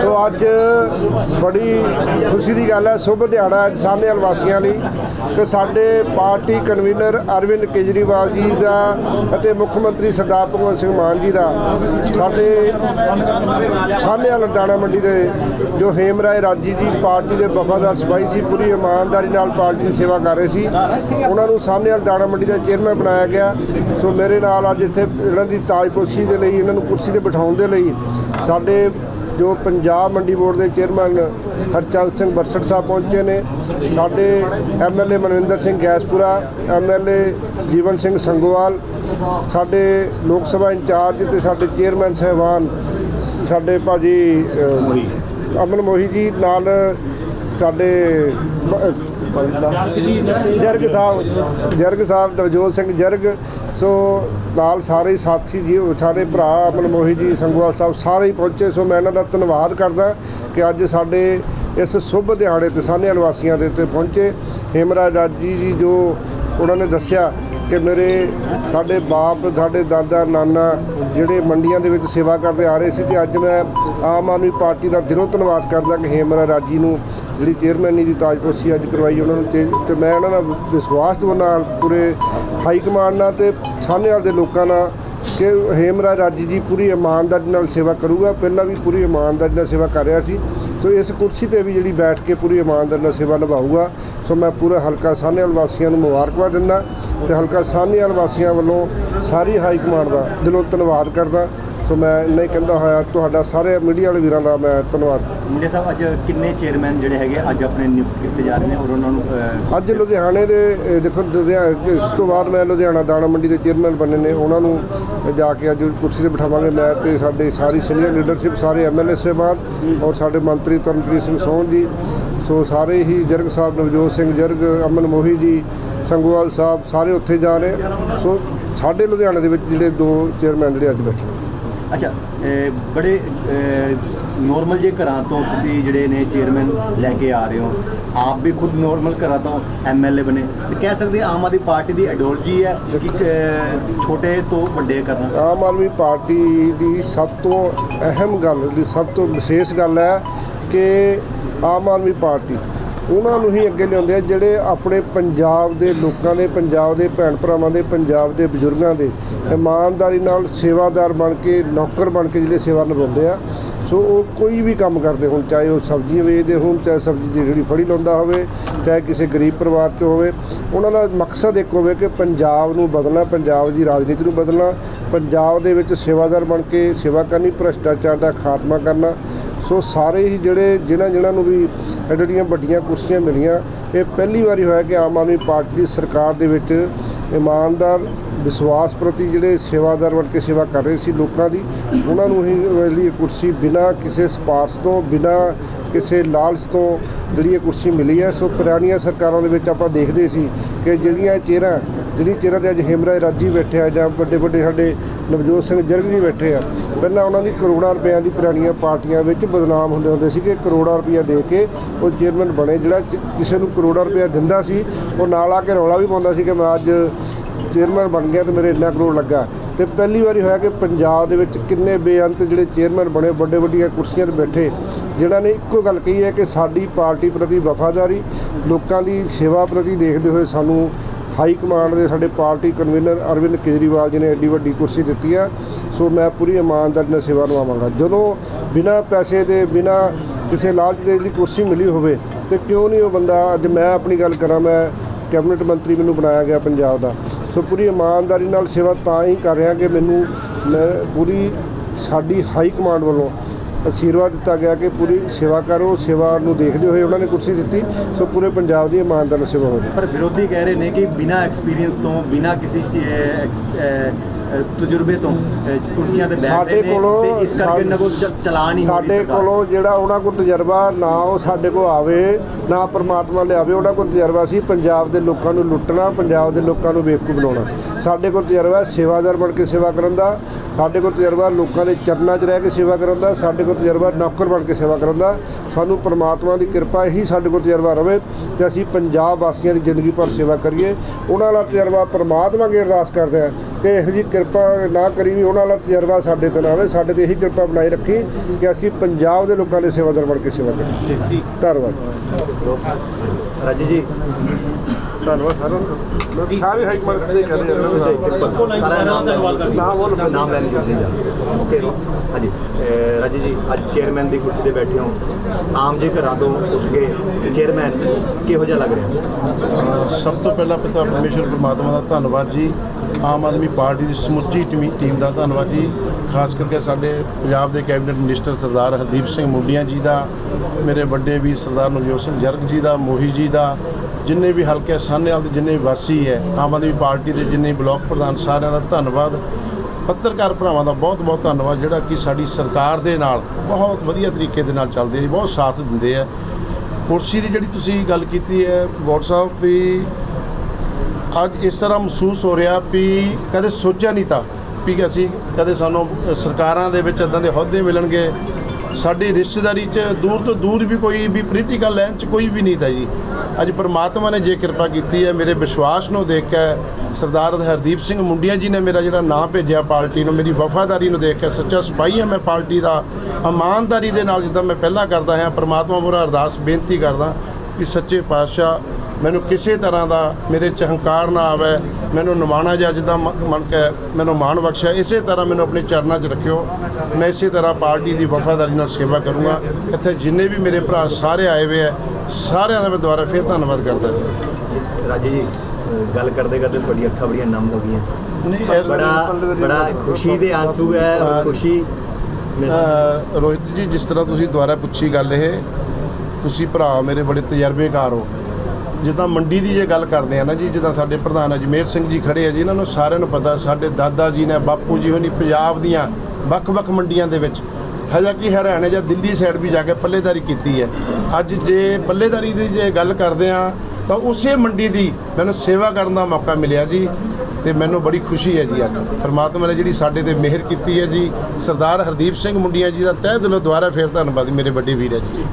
ਸੋ ਅੱਜ ਬੜੀ ਖੁਸ਼ੀ ਦੀ ਗੱਲ ਹੈ, ਸ਼ੁਭ ਦਿਹਾੜਾ ਹੈ ਸਾਹਨੇਵਾਲ ਵਾਸੀਆਂ ਲਈ ਕਿ ਸਾਡੇ ਪਾਰਟੀ ਕਨਵੀਨਰ ਅਰਵਿੰਦ ਕੇਜਰੀਵਾਲ ਜੀ ਦਾ ਅਤੇ ਮੁੱਖ ਮੰਤਰੀ ਸਰਦਾਰ ਭਗਵੰਤ ਸਿੰਘ ਮਾਨ ਜੀ ਦਾ ਸਾਡੇ ਸਾਹਨੇਵਾਲ ਦਾਣਾ ਮੰਡੀ ਦੇ ਜੋ ਹੇਮ ਰਾਏ ਰਾਜੀ ਜੀ ਪਾਰਟੀ ਦੇ ਵਫਾਦਾਰ ਸਿਪਾਹੀ ਸੀ, ਪੂਰੀ ਇਮਾਨਦਾਰੀ ਨਾਲ ਪਾਰਟੀ ਦੀ ਸੇਵਾ ਕਰ ਰਹੇ ਸੀ। ਉਹਨਾਂ ਨੂੰ ਸਾਹਨੇਵਾਲ ਦਾਣਾ ਮੰਡੀ ਦਾ ਚੇਅਰਮੈਨ ਬਣਾਇਆ ਗਿਆ। ਸੋ ਮੇਰੇ ਨਾਲ ਅੱਜ ਇੱਥੇ ਇਹਨਾਂ ਦੀ ਤਾਜਪੋਸ਼ੀ ਦੇ ਲਈ, ਇਹਨਾਂ ਨੂੰ ਕੁਰਸੀ ਤੇ ਬਿਠਾਉਣ ਦੇ ਲਈ ਸਾਡੇ ਜੋ ਪੰਜਾਬ ਮੰਡੀ ਬੋਰਡ ਦੇ ਚੇਅਰਮੈਨ ਹਰਚੰਦ ਸਿੰਘ ਬਰਸੜ ਸਾਹਿਬ ਪਹੁੰਚੇ ਨੇ। ਸਾਡੇ ਐਮਐਲਏ ਮਨਵਿੰਦਰ ਸਿੰਘ ਗੈਸਪੁਰਾ ਐਮਐਲਏ ਜੀਵਨ ਸਿੰਘ ਸੰਗੋਵਾਲ ਸਾਡੇ ਲੋਕ ਸਭਾ ਇੰਚਾਰਜ ਤੇ ਸਾਡੇ ਚੇਅਰਮੈਨ ਸਹਿਬਾਨ ਸਾਡੇ ਭਾਜੀ ਅ, ਅਮਨ ਮੋਹੀ ਜੀ ਨਾਲ ਸਾਡੇ ਜਰਗ ਸਾਹਿਬ ਜਰਗ ਸਾਹਿਬ, ਨਵਜੋਤ ਸਿੰਘ ਜਰਗ, ਸੋ ਨਾਲ ਸਾਰੇ ਸਾਥੀ ਜੀ, ਸਾਰੇ ਭਰਾ ਅਮਨ ਮੋਹੀ ਜੀ, ਸੰਗਵਾਲ ਸਾਹਿਬ ਸਾਰੇ ਹੀ ਪਹੁੰਚੇ। ਸੋ ਮੈਂ ਇਹਨਾਂ ਦਾ ਧੰਨਵਾਦ ਕਰਦਾ ਕਿ ਅੱਜ ਸਾਡੇ ਇਸ ਸ਼ੁਭ ਦਿਹਾੜੇ ਤੇ ਸਾਨੇਵਾਲ ਵਾਸੀਆਂ ਦੇ ਉੱਤੇ ਪਹੁੰਚੇ। ਹੇਮਰਾਜ ਰਾਜੀ ਜੀ ਜੋ ਉਹਨਾਂ ਨੇ ਦੱਸਿਆ ਕਿ ਮੇਰੇ ਸਾਡੇ ਬਾਪ, ਸਾਡੇ ਦਾਦਾ, ਨਾਨਾ ਜਿਹੜੇ ਮੰਡੀਆਂ ਦੇ ਵਿੱਚ ਸੇਵਾ ਕਰਦੇ ਆ ਰਹੇ ਸੀ ਤੇ ਅੱਜ ਮੈਂ ਆਮ ਆਦਮੀ ਪਾਰਟੀ ਦਾ ਦਿਲੋਂ ਧੰਨਵਾਦ ਕਰਦਾ ਕਿ ਹੇਮਰਾ ਰਾਜੀ ਨੂੰ ਜਿਹੜੀ ਚੇਅਰਮੈਨੀ ਦੀ ਤਾਜਪੋਸ਼ੀ ਅੱਜ ਕਰਵਾਈ ਉਹਨਾਂ ਨੂੰ ਤੇ ਤੇ ਮੈਂ ਉਹਨਾਂ ਦਾ ਵਿਸ਼ਵਾਸ ਦਿਵਾਉਣਾ ਨਾਲ ਪੂਰੇ ਹਾਈ ਕਮਾਂਡ ਨਾਲ ਤੇ ਸਾਹਨੇਵਾਲ ਦੇ ਲੋਕਾਂ ਨਾਲ ਕਿ ਹੇਮਰਾ ਰਾਜੀ ਜੀ ਪੂਰੀ ਇਮਾਨਦਾਰੀ ਨਾਲ ਸੇਵਾ ਕਰੂਗਾ। ਪਹਿਲਾਂ ਵੀ ਪੂਰੀ ਇਮਾਨਦਾਰੀ ਨਾਲ ਸੇਵਾ ਕਰ ਰਿਹਾ ਸੀ। ਸੋ ਇਸ ਕੁਰਸੀ ਤੇ ਵੀ ਜਿਹੜੀ ਬੈਠ ਕੇ ਪੂਰੀ ਇਮਾਨਦਾਰੀ ਨਾਲ ਸੇਵਾ ਨਿਭਾਊਗਾ, ਸੋ ਮੈਂ ਪੂਰਾ ਹਲਕਾ ਸਾਹਨੇਵਾਲ ਵਾਸੀਆਂ ਨੂੰ ਮੁਬਾਰਕਬਾਦ ਦਿੰਦਾ ਤੇ ਹਲਕਾ ਸਾਹਨੇਵਾਲ ਵਾਸੀਆਂ ਵੱਲੋਂ ਸਾਰੀ ਹਾਈ ਕਮਾਂਡ ਦਾ ਦਿਲੋਂ ਧੰਨਵਾਦ ਕਰਦਾ। ਸੋ ਮੈਂ ਇੰਨਾ ਹੀ ਕਹਿੰਦਾ ਹੋਇਆ ਤੁਹਾਡਾ ਸਾਰੇ ਮੀਡੀਆ ਵਾਲੇ ਵੀਰਾਂ ਦਾ ਮੈਂ ਧੰਨਵਾਦ। ਮੁੰਡੇ ਸਾਹਿਬ ਅੱਜ ਕਿੰਨੇ ਚੇਅਰਮੈਨ ਜਿਹੜੇ ਹੈਗੇ ਅੱਜ ਆਪਣੇ ਨਿਯੁਕਤ ਕੀਤੇ ਜਾ ਰਹੇ ਨੇ ਔਰ ਉਹਨਾਂ ਨੂੰ ਅੱਜ ਲੁਧਿਆਣੇ ਦੇ ਦੇਖੋ ਲੁਧਿਆਣਾ ਇਸ ਤੋਂ ਬਾਅਦ ਮੈਂ ਲੁਧਿਆਣਾ ਦਾਣਾ ਮੰਡੀ ਦੇ ਚੇਅਰਮੈਨ ਬਣੇ ਨੇ। ਉਹਨਾਂ ਨੂੰ ਜਾ ਕੇ ਅੱਜ ਕੁਰਸੀ ਤੇ ਬਿਠਾਵਾਂਗੇ। ਮੈਂ ਤੇ ਸਾਡੇ ਸਾਰੀ ਸੀਨੀਅਰ ਲੀਡਰਸ਼ਿਪ ਸਾਰੇ ਐਮਐਲਏ ਸਾਹਿਬਾਨ ਔਰ ਸਾਡੇ ਮੰਤਰੀ ਤਰਨਪ੍ਰੀਤ ਸਿੰਘ ਸੋਹਣ ਜੀ। ਸੋ ਸਾਰੇ ਹੀ ਜਰਗ ਸਾਹਿਬ ਨਵਜੋਤ ਸਿੰਘ ਜਰਗ ਅਮਨ ਮੋਹੀ ਜੀ ਸੰਗੋਵਾਲ ਸਾਹਿਬ ਸਾਰੇ ਉੱਥੇ ਜਾ ਰਹੇ। ਸੋ ਸਾਡੇ ਲੁਧਿਆਣੇ ਦੇ ਵਿੱਚ ਜਿਹੜੇ ਦੋ ਚੇਅਰਮੈਨ ਜਿਹੜੇ ਅੱਜ ਬੈਠੇ ਨੇ। ਅੱਛਾ ਬੜੇ ਨੋਰਮਲ ਜੇ ਘਰਾਂ ਤੋਂ ਤੁਸੀਂ ਜਿਹੜੇ ਨੇ ਚੇਅਰਮੈਨ ਲੈ ਕੇ ਆ ਰਹੇ ਹੋ, ਆਪ ਵੀ ਖੁਦ ਨੋਰਮਲ ਘਰਾਂ ਤੋਂ ਐਮਐਲਏ ਬਣੇ। ਤੇ ਕਹਿ ਸਕਦੇ ਆਮ ਆਦਮੀ ਪਾਰਟੀ ਦੀ ਆਈਡੀਓਲੋਜੀ ਹੈ ਕਿ ਛੋਟੇ ਤੋਂ ਵੱਡੇ ਕਰਨਾ? ਆਮ ਆਦਮੀ ਪਾਰਟੀ ਦੀ ਸਭ ਤੋਂ ਅਹਿਮ ਗੱਲ ਜਿਹੜੀ ਸਭ ਤੋਂ ਵਿਸ਼ੇਸ਼ ਗੱਲ ਹੈ ਕਿ ਆਮ ਆਦਮੀ ਪਾਰਟੀ ਉਹਨਾਂ ਨੂੰ ਹੀ ਅੱਗੇ ਲਿਆਉਂਦੇ ਆ ਜਿਹੜੇ ਆਪਣੇ ਪੰਜਾਬ ਦੇ ਲੋਕਾਂ ਦੇ, ਪੰਜਾਬ ਦੇ ਭੈਣ ਭਰਾਵਾਂ ਦੇ, ਪੰਜਾਬ ਦੇ ਬਜ਼ੁਰਗਾਂ ਦੇ ਇਮਾਨਦਾਰੀ ਨਾਲ ਸੇਵਾਦਾਰ ਬਣ ਕੇ, ਨੌਕਰ ਬਣ ਕੇ ਜਿਹੜੇ ਸੇਵਾ ਨਿਭਾਉਂਦੇ ਆ। ਸੋ ਉਹ ਕੋਈ ਵੀ ਕੰਮ ਕਰਦੇ ਹੋਣ, ਚਾਹੇ ਉਹ ਸਬਜ਼ੀਆਂ ਵੇਚਦੇ ਹੋਣ, ਚਾਹੇ ਸਬਜ਼ੀ ਦੀ ਰੇਹੜੀ ਫੜੀ ਲਾਉਂਦਾ ਹੋਵੇ, ਚਾਹੇ ਕਿਸੇ ਗਰੀਬ ਪਰਿਵਾਰ 'ਚੋਂ ਹੋਵੇ, ਉਹਨਾਂ ਦਾ ਮਕਸਦ ਇੱਕ ਹੋਵੇ ਕਿ ਪੰਜਾਬ ਨੂੰ ਬਦਲਣਾ, ਪੰਜਾਬ ਦੀ ਰਾਜਨੀਤੀ ਨੂੰ ਬਦਲਣਾ, ਪੰਜਾਬ ਦੇ ਵਿੱਚ ਸੇਵਾਦਾਰ ਬਣ ਕੇ ਸੇਵਾ ਕਰਨੀ, ਭ੍ਰਸ਼ਟਾਚਾਰ ਦਾ ਖਾਤਮਾ ਕਰਨਾ ਸੋ ਸਾਰੇ ਹੀ ਜਿਹੜੇ ਜਿਨ੍ਹਾਂ ਜਿਨ੍ਹਾਂ ਨੂੰ ਵੀ ਐਡੀਆਂ ਵੱਡੀਆਂ ਕੁਰਸੀਆਂ ਮਿਲੀਆਂ, ਇਹ ਪਹਿਲੀ ਵਾਰੀ ਹੋਇਆ ਕਿ ਆਮ ਆਦਮੀ ਪਾਰਟੀ ਦੀ ਸਰਕਾਰ ਦੇ ਵਿੱਚ ਇਮਾਨਦਾਰ ਵਿਸ਼ਵਾਸ ਪ੍ਰਤੀ ਜਿਹੜੇ ਸੇਵਾਦਾਰ ਬਣ ਕੇ ਸੇਵਾ ਕਰ ਰਹੇ ਸੀ ਲੋਕਾਂ ਦੀ, ਉਹਨਾਂ ਨੂੰ ਹੀ ਜਿਹੜੀ ਕੁਰਸੀ ਬਿਨਾਂ ਕਿਸੇ ਸਪਾਰਸ ਤੋਂ, ਬਿਨਾਂ ਕਿਸੇ ਲਾਲਚ ਤੋਂ ਜਿਹੜੀ ਇਹ ਕੁਰਸੀ ਮਿਲੀ ਹੈ, ਸੋ ਪੁਰਾਣੀਆਂ ਸਰਕਾਰਾਂ ਦੇ ਵਿੱਚ ਆਪਾਂ ਦੇਖਦੇ ਸੀ ਕਿ ਜਿਹੜੀਆਂ ਚਿਹਰਾ ਜਿਹੜੀ ਚਿਹਰਾ ਤੇ ਅੱਜ ਹੇਮਰਾਜ ਰਾਜੀ ਬੈਠੇ ਆ ਜਾਂ ਵੱਡੇ ਵੱਡੇ ਸਾਡੇ ਨਵਜੋਤ ਸਿੰਘ ਜਰਗ ਜੀ ਬੈਠੇ ਆ, ਪਹਿਲਾਂ ਉਹਨਾਂ ਦੀ ਕਰੋੜਾਂ ਰੁਪਈਆਂ ਦੀ ਪੁਰਾਣੀਆਂ ਪਾਰਟੀਆਂ ਵਿੱਚ ਬਦਨਾਮ ਹੁੰਦੇ ਹੁੰਦੇ ਸੀ ਕਿ ਕਰੋੜਾਂ ਰੁਪਈਆ ਦੇ ਕੇ ਉਹ ਚੇਅਰਮੈਨ ਬਣੇ, ਜਿਹੜਾ ਕਿਸੇ ਨੂੰ ਕਰੋੜਾਂ ਰੁਪਈਆ ਦਿੰਦਾ ਸੀ, ਉਹ ਨਾਲ ਆ ਕੇ ਰੌਲਾ ਵੀ ਪਾਉਂਦਾ ਸੀ ਕਿ ਮੈਂ ਅੱਜ ਚੇਅਰਮੈਨ ਬਣ ਗਿਆ ਤੇ ਮੇਰੇ ਇੰਨਾ ਕਰੋੜ ਲੱਗਾ। ਤੇ ਪਹਿਲੀ ਵਾਰੀ ਹੋਇਆ ਕਿ ਪੰਜਾਬ ਦੇ ਵਿੱਚ ਕਿੰਨੇ ਬੇਅੰਤ ਜਿਹੜੇ ਚੇਅਰਮੈਨ ਬਣੇ ਵੱਡੇ ਵੱਡੀਆਂ ਕੁਰਸੀਆਂ ਤੇ ਬੈਠੇ। ਜਿਨ੍ਹਾਂ ਨੇ ਇੱਕੋ ਗੱਲ ਕਹੀ ਹੈ ਕਿ ਸਾਡੀ ਪਾਰਟੀ ਪ੍ਰਤੀ ਵਫਾਦਾਰੀ, ਲੋਕਾਂ ਦੀ ਸੇਵਾ ਪ੍ਰਤੀ ਦੇਖਦੇ ਹੋਏ ਸਾਨੂੰ ਹਾਈ ਕਮਾਂਡ ਦੇ ਸਾਡੇ ਪਾਰਟੀ ਕਨਵੀਨਰ ਅਰਵਿੰਦ ਕੇਜਰੀਵਾਲ ਜੀ ਨੇ ਐਡੀ ਵੱਡੀ ਕੁਰਸੀ ਦਿੱਤੀ ਹੈ ਸੋ ਮੈਂ ਪੂਰੀ ਇਮਾਨਦਾਰੀ ਨਾਲ ਸੇਵਾ ਨਿਭਾਵਾਂਗਾ। ਜਦੋਂ ਬਿਨਾਂ ਪੈਸੇ ਦੇ, ਬਿਨਾਂ ਕਿਸੇ ਲਾਲਚ ਦੇ ਜਿਹੜੀ ਕੁਰਸੀ ਮਿਲੀ ਹੋਵੇ, ਤੇ ਕਿਉਂ ਨਹੀਂ ਉਹ ਬੰਦਾ, ਅੱਜ ਮੈਂ ਆਪਣੀ ਗੱਲ ਕਰਾਂ, ਮੈਂ ਕੈਬਨਿਟ ਮੰਤਰੀ ਮੈਨੂੰ ਬਣਾਇਆ ਗਿਆ ਪੰਜਾਬ ਦਾ। ਸੋ ਪੂਰੀ ਇਮਾਨਦਾਰੀ ਨਾਲ ਸੇਵਾ ਤਾਂ ਹੀ ਕਰ ਰਿਹਾ ਕਿ ਮੈਨੂੰ ਮੈਂ ਪੂਰੀ ਸਾਡੀ ਹਾਈ ਕਮਾਂਡ ਵੱਲੋਂ ਅਸ਼ੀਰਵਾਦ ਦਿੱਤਾ ਗਿਆ ਕਿ ਪੂਰੀ ਸੇਵਾ ਕਰੋ, ਸੇਵਾ ਨੂੰ ਦੇਖਦੇ ਹੋਏ ਉਹਨਾਂ ਨੇ ਕੁਰਸੀ ਦਿੱਤੀ। ਸੋ ਪੂਰੇ ਪੰਜਾਬ ਦੀ ਇਮਾਨਦਾਰ ਨਾਲ ਸੇਵਾ ਹੋ ਰਹੀ ਪਰ ਵਿਰੋਧੀ ਕਹਿ ਰਹੇ ਨੇ ਕਿ ਬਿਨਾਂ ਐਕਸਪੀਰੀਅੰਸ ਤੋਂ, ਬਿਨਾਂ ਕਿਸੇ ਤਜਰਬੇ ਤੋਂ ਕੁਰਸੀਆਂ ਤੇ ਬੈਠ ਸਾਡੇ ਰਹੇ ਨੇ ਤੇ ਇਸ ਕਰਕੇ ਇਹਨਾਂ ਕੋਲ ਚ- ਚਲਾਨ ਹੀ ਹੋ ਰਹੀ ਸਾਡੇ। ਕੋਲੋਂ ਜਿਹੜਾ ਉਹਨਾਂ ਕੋਲ ਤਜਰਬਾ ਨਾ ਉਹ ਸਾਡੇ ਕੋਲ ਆਵੇ ਨਾ ਪਰਮਾਤਮਾ ਲਿਆਵੇ ਉਹਨਾਂ ਕੋਲ ਤਜਰਬਾ ਸੀ ਪੰਜਾਬ ਦੇ ਲੋਕਾਂ ਨੂੰ ਲੁੱਟਣਾ ਪੰਜਾਬ ਦੇ ਲੋਕਾਂ ਨੂੰ ਬੇਵਕੂਫ ਬਣਾਉਣਾ। ਸਾਡੇ ਕੋਲ ਤਜਰਬਾ ਹੈ ਸੇਵਾਦਾਰ ਬਣ ਕੇ ਸੇਵਾ ਕਰਨ ਦਾ ਸਾਡੇ ਕੋਲ ਤਜਰਬਾ ਲੋਕਾਂ ਦੇ ਚਰਨਾਂ 'ਚ ਰਹਿ ਕੇ ਸੇਵਾ ਕਰਨ ਦਾ ਸਾਡੇ ਕੋਲ ਤਜਰਬਾ ਨੌਕਰ ਬਣ ਕੇ ਸੇਵਾ ਕਰਨ ਦਾ। ਸਾਨੂੰ ਪਰਮਾਤਮਾ ਦੀ ਕਿਰਪਾ ਹੀ ਸਾਡੇ ਕੋਲ ਤਜਰਬਾ ਰਵੇ ਤੇ ਅਸੀਂ ਪੰਜਾਬ ਵਾਸੀਆਂ ਦੀ ਜ਼ਿੰਦਗੀ ਭਰ ਸੇਵਾ ਕਰੀਏ। ਉਹਨਾਂ ਦਾ ਤਜਰਬਾ ਪਰਮਾਤਮਾ ਅੱਗੇ ਅਰਦਾਸ ਕਰਦੇ ਹਾਂ ਕਿ ਇਹੋ ਜਿਹੀ ਕਿਰਪਾ ਨਾ ਕਰੀ ਵੀ ਉਹਨਾਂ ਵਾਲਾ ਤਜਰਬਾ ਸਾਡੇ ਤੇ ਨਾ ਆਵੇ। ਸਾਡੇ ਤੇ ਇਹੀ ਕਿਰਪਾ ਬਣਾਈ ਰੱਖੀ ਕਿ ਅਸੀਂ ਪੰਜਾਬ ਦੇ ਲੋਕਾਂ ਦੇ ਸੇਵਾਦਾਰ ਬਣ ਕੇ ਸੇਵਾ ਕਰੀਏ। ਧੰਨਵਾਦ। ਰਾਜੀ ਜੀ। ਧੰਨਵਾਦ ਸਾਰਿਆਂ ਦਾ। ਮੈਂ ਸਾਰੇ ਹਾਈ ਕਮਾਂਡ ਦੇ ਕਹਿੰਦੇ ਸਾਰਾ ਨਾਮ ਦੀ। ਨਹੀਂ ਜਾ। ਓਕੇ ਹਾਂਜੀ। ਰਾਜੀ ਜੀ ਅੱਜ ਚੇਅਰਮੈਨ ਦੀ ਕੁਰਸੀ ਤੇ ਬੈਠੇ ਹੋ। ਆਮ ਜੇ ਘਰਾਂ ਤੋਂ ਉੱਠ ਕੇ ਚੇਅਰਮੈਨ ਕਿਹੋ ਜਿਹਾ ਲੱਗ ਰਿਹਾ? ਸਭ ਤੋਂ ਪਹਿਲਾਂ ਪਿਤਾ ਪਰਮੇਸ਼ਰ ਪਰਮਾਤਮਾ ਦਾ ਧੰਨਵਾਦ ਜੀ। ਆਮ ਆਦਮੀ ਪਾਰਟੀ ਦੀ ਸਮੁੱਚੀ ਟੀਮ ਟੀਮ ਦਾ ਧੰਨਵਾਦ ਜੀ। ਖਾਸ ਕਰਕੇ ਸਾਡੇ ਪੰਜਾਬ ਦੇ ਕੈਬਨਿਟ ਮਿਨਿਸਟਰ ਸਰਦਾਰ ਹਰਦੀਪ ਸਿੰਘ ਮੁੰਡੀਆਂ ਜੀ ਦਾ, ਮੇਰੇ ਵੱਡੇ ਵੀ ਸਰਦਾਰ ਨਵਜੋਤ ਸਿੰਘ ਜਰਗ ਜੀ ਦਾ, ਮੋਹੀ ਜੀ ਦਾ, ਜਿੰਨੇ ਵੀ ਹਲਕੇ ਸਾਹਨੇਵਾਲ ਦੇ ਜਿੰਨੇ ਵਾਸੀ ਹੈ, ਆਮ ਆਦਮੀ ਪਾਰਟੀ ਦੇ ਜਿੰਨੇ ਬਲਾਕ ਪ੍ਰਧਾਨ ਸਾਰਿਆਂ ਦਾ ਧੰਨਵਾਦ। ਪੱਤਰਕਾਰ ਭਰਾਵਾਂ ਦਾ ਬਹੁਤ ਬਹੁਤ ਧੰਨਵਾਦ, ਜਿਹੜਾ ਕਿ ਸਾਡੀ ਸਰਕਾਰ ਦੇ ਨਾਲ ਬਹੁਤ ਵਧੀਆ ਤਰੀਕੇ ਦੇ ਨਾਲ ਚੱਲਦੇ ਆ ਬਹੁਤ ਸਾਥ ਦਿੰਦੇ ਆ। ਕੁਰਸੀ ਦੀ ਜਿਹੜੀ ਤੁਸੀਂ ਗੱਲ ਕੀਤੀ ਹੈ WhatsApp ਵੀ ਅੱਜ ਇਸ ਤਰ੍ਹਾਂ ਮਹਿਸੂਸ ਹੋ ਰਿਹਾ ਵੀ ਕਦੇ ਸੋਚਿਆ ਨਹੀਂ ਤਾਂ ਵੀ ਅਸੀਂ ਕਦੇ ਸਾਨੂੰ ਸਰਕਾਰਾਂ ਦੇ ਵਿੱਚ ਇਦਾਂ ਦੇ ਅਹੁਦੇ ਮਿਲਣਗੇ। ਸਾਡੀ ਰਿਸ਼ਤੇਦਾਰੀ 'ਚ ਦੂਰ ਤੋਂ ਦੂਰ ਵੀ ਕੋਈ ਵੀ ਪੋਲੀਟੀਕਲ ਲਾਈਨ 'ਚ ਕੋਈ ਵੀ ਨਹੀਂ ਤਾਂ ਜੀ। ਅੱਜ ਪਰਮਾਤਮਾ ਨੇ ਜੇ ਕਿਰਪਾ ਕੀਤੀ ਹੈ, ਮੇਰੇ ਵਿਸ਼ਵਾਸ ਨੂੰ ਦੇਖ ਕੇ ਸਰਦਾਰ ਹਰਦੀਪ ਸਿੰਘ ਮੁੰਡੀਆਂ ਜੀ ਨੇ ਮੇਰਾ ਜਿਹੜਾ ਨਾਂ ਭੇਜਿਆ ਪਾਰਟੀ ਨੂੰ, ਮੇਰੀ ਵਫਾਦਾਰੀ ਨੂੰ ਦੇਖ ਕੇ, ਸੱਚਾ ਸਿਪਾਹੀ ਹਾਂ ਮੈਂ ਪਾਰਟੀ ਦਾ। ਇਮਾਨਦਾਰੀ ਦੇ ਨਾਲ ਜਿੱਦਾਂ ਮੈਂ ਪਹਿਲਾਂ ਕਰਦਾ ਹਾਂ, ਪਰਮਾਤਮਾ ਮੁਰਾ ਅਰਦਾਸ ਬੇਨਤੀ ਕਰਦਾ ਕਿ ਸੱਚੇ ਪਾਤਸ਼ਾਹ ਮੈਨੂੰ ਕਿਸੇ ਤਰ੍ਹਾਂ ਦਾ ਮੇਰੇ ਚ ਹੰਕਾਰ ਨਾ ਆਵੇ ਮੈਨੂੰ ਨਿਮਾਣਾ ਜਾ ਜਿੱਦਾਂ ਮਨ ਕੇ ਮੈਨੂੰ ਮਾਣ ਬਖਸ਼ਿਆ ਇਸੇ ਤਰ੍ਹਾਂ ਮੈਨੂੰ ਆਪਣੇ ਚਰਨਾਂ 'ਚ ਰੱਖਿਓ। ਮੈਂ ਇਸੇ ਤਰ੍ਹਾਂ ਪਾਰਟੀ ਦੀ ਵਫਾਦਾਰੀ ਨਾਲ ਸੇਵਾ ਕਰੂੰਗਾ। ਇੱਥੇ ਜਿੰਨੇ ਵੀ ਮੇਰੇ ਭਰਾ ਸਾਰੇ ਆਏ ਹੋਏ ਆ ਸਾਰਿਆਂ ਦਾ ਮੈਂ ਦੁਬਾਰਾ ਫਿਰ ਧੰਨਵਾਦ ਕਰਦਾ ਜੀ। ਰਾਜੀ ਜੀ ਗੱਲ ਕਰਦੇ ਕਰਦੇ ਤੁਹਾਡੀ ਅੱਖਾਂ ਬੜੀਆਂ ਨਮ ਹੋ ਗਈਆਂ। ਨਹੀਂ ਬੜਾ ਬੜਾ ਖੁਸ਼ੀ ਦੇ ਆਂਸੂ ਹੈ ਖੁਸ਼ੀ ਰੋਹਿਤ ਜੀ ਜਿਸ ਤਰ੍ਹਾਂ ਤੁਸੀਂ ਦੁਬਾਰਾ ਪੁੱਛੀ ਗੱਲ ਇਹ ਤੁਸੀਂ ਭਰਾ ਮੇਰੇ ਬੜੇ ਤਜਰਬੇਕਾਰ ਹੋ। ਜਿੱਦਾਂ ਮੰਡੀ ਦੀ ਜੇ ਗੱਲ ਕਰਦੇ ਆ ਨਾ ਜੀ, ਜਿੱਦਾਂ ਸਾਡੇ ਪ੍ਰਧਾਨ ਅਜਮੇਰ ਸਿੰਘ ਜੀ ਖੜੇ ਆ ਜੀ, ਇਹਨਾਂ ਨੂੰ ਸਾਰਿਆਂ ਨੂੰ ਪਤਾ, ਸਾਡੇ ਦਾਦਾ ਜੀ ਨੇ, ਬਾਪੂ ਜੀ ਹੋਣੀ, ਪੰਜਾਬ ਦੀਆਂ ਵੱਖ-ਵੱਖ ਮੰਡੀਆਂ ਦੇ ਵਿੱਚ। ਹਜਾ ਕਿ ਹਰਿਆਣੇ ਜਾਂ ਦਿੱਲੀ ਸਾਈਡ ਵੀ ਜਾ ਕੇ ਪੱਲੇਦਾਰੀ ਕੀਤੀ ਹੈ। ਅੱਜ ਜੇ ਪੱਲੇਦਾਰੀ ਦੀ ਜੇ ਗੱਲ ਕਰਦੇ ਆ, ਤਾਂ ਉਸੇ ਮੰਡੀ ਦੀ ਮੈਨੂੰ ਸੇਵਾ ਕਰਨ ਦਾ ਮੌਕਾ ਮਿਲਿਆ ਜੀ, ਤੇ ਮੈਨੂੰ ਬੜੀ ਖੁਸ਼ੀ ਹੈ ਜੀ ਅੱਜ। ਪਰਮਾਤਮਾ ਨੇ ਜਿਹੜੀ ਸਾਡੇ ਤੇ ਮਿਹਰ ਕੀਤੀ ਹੈ ਜੀ, ਸਰਦਾਰ ਹਰਦੀਪ ਸਿੰਘ ਮੁੰਡੀਆਂ ਜੀ ਦਾ ਤਹਿ ਦਿਲੋਂ ਦੁਆਰਾ ਫੇਰ ਧੰਨਵਾਦ ਮੇਰੇ ਵੱਡੇ ਵੀਰ ਹੈ ਜੀ।